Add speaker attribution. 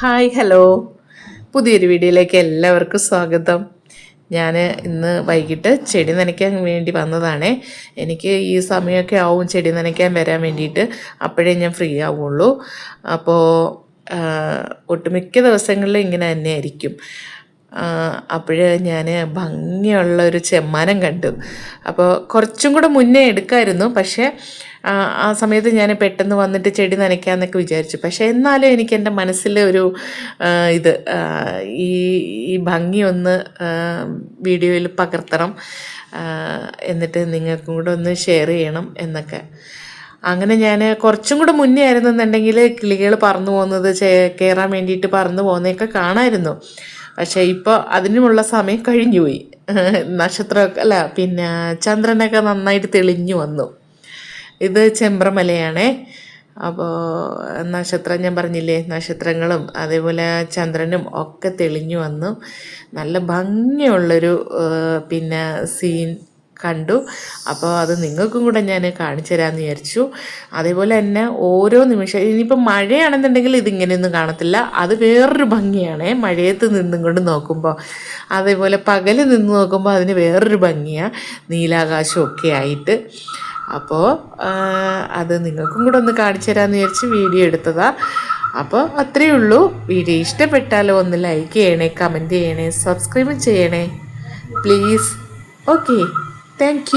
Speaker 1: Hi hello. പുതിയൊരു വീഡിയോയിലേക്ക് എല്ലാവർക്കും സ്വാഗതം. ഞാൻ ഇന്ന് വൈകിട്ട് ചെടി നനയ്ക്കാൻ വേണ്ടി വന്നതാണേ. എനിക്ക് ഈ സമയമൊക്കെ ആവും ചെടി നനയ്ക്കാൻ വരാൻ വേണ്ടിയിട്ട്. അപ്പോഴേ ഞാൻ ഫ്രീ ആവുള്ളൂ. അപ്പോൾ ഒട്ടുമിക്ക ദിവസങ്ങളിലും ഇങ്ങനെ തന്നെ ആയിരിക്കും അപ്പോൾ ഞാൻ ഭംഗിയുള്ള ഒരു ചെമ്മാനം കണ്ടു. അപ്പോൾ കുറച്ചും കൂടെ മുന്നേ എടുക്കായിരുന്നു. പക്ഷേ ആ, സമയത്ത് ഞാൻ പെട്ടെന്ന് വന്നിട്ട് ചെടി നനയ്ക്കാമെന്നൊക്കെ വിചാരിച്ചു. പക്ഷേ എന്നാലും എനിക്ക് എന്റെ മനസ്സിൽ ഒരു ഇത് ഈ ഈ ഭംഗി ഒന്ന് വീഡിയോയിൽ പകർത്തണം എന്നിട്ട് നിങ്ങൾക്കും കൂടെ ഒന്ന് ഷെയർ ചെയ്യണം എന്നൊക്കെ. അങ്ങനെ ഞാൻ കുറച്ചും കൂടെ മുന്നേ ആയിരുന്നെന്നുണ്ടെങ്കിൽ കിളികൾ പറന്നു പോകുന്നത് കയറാൻ വേണ്ടിയിട്ട് പറന്നു പോകുന്നതൊക്കെ കാണാമായിരുന്നു പക്ഷേ ഇപ്പോൾ അതിനുമുള്ള സമയം കഴിഞ്ഞുപോയി. നക്ഷത്രമൊക്കെ അല്ല പിന്നെ ചന്ദ്രനൊക്കെ നന്നായിട്ട് തെളിഞ്ഞു വന്നു. ഇത് ചെമ്പ്രമലയാണേ. അപ്പോൾ നക്ഷത്രം ഞാൻ പറഞ്ഞില്ലേ നക്ഷത്രങ്ങളും അതേപോലെ ചന്ദ്രനും ഒക്കെ തെളിഞ്ഞു വന്നു. നല്ല ഭംഗിയുള്ളൊരു പിന്നെ സീൻ കണ്ടു. അപ്പോൾ അത് നിങ്ങൾക്കും കൂടെ ഞാൻ കാണിച്ചു തരാമെന്ന് വിചാരിച്ചു. അതേപോലെ തന്നെ ഓരോ നിമിഷം ഇനിയിപ്പോൾ മഴയാണെന്നുണ്ടെങ്കിൽ ഇതിങ്ങനെയൊന്നും കാണത്തില്ല. അത് വേറൊരു ഭംഗിയാണേ മഴയത്ത് നിന്നും കൊണ്ട് നോക്കുമ്പോൾ അതേപോലെ പകൽ നിന്ന് നോക്കുമ്പോൾ അതിന് വേറൊരു ഭംഗിയാണ് നീലാകാശമൊക്കെ ആയിട്ട്. അപ്പോൾ അത് നിങ്ങൾക്കും കൂടെ ഒന്ന് കാണിച്ചു തരാമെന്ന് വിചാരിച്ച് വീഡിയോ എടുത്തതാ. അപ്പോൾ അത്രയേ ഉള്ളൂ. വീഡിയോ ഇഷ്ടപ്പെട്ടാലോ ഒന്ന് ലൈക്ക് ചെയ്യണേ കമന്റ് ചെയ്യണേ സബ്സ്ക്രൈബ് ചെയ്യണേ. Please okay thank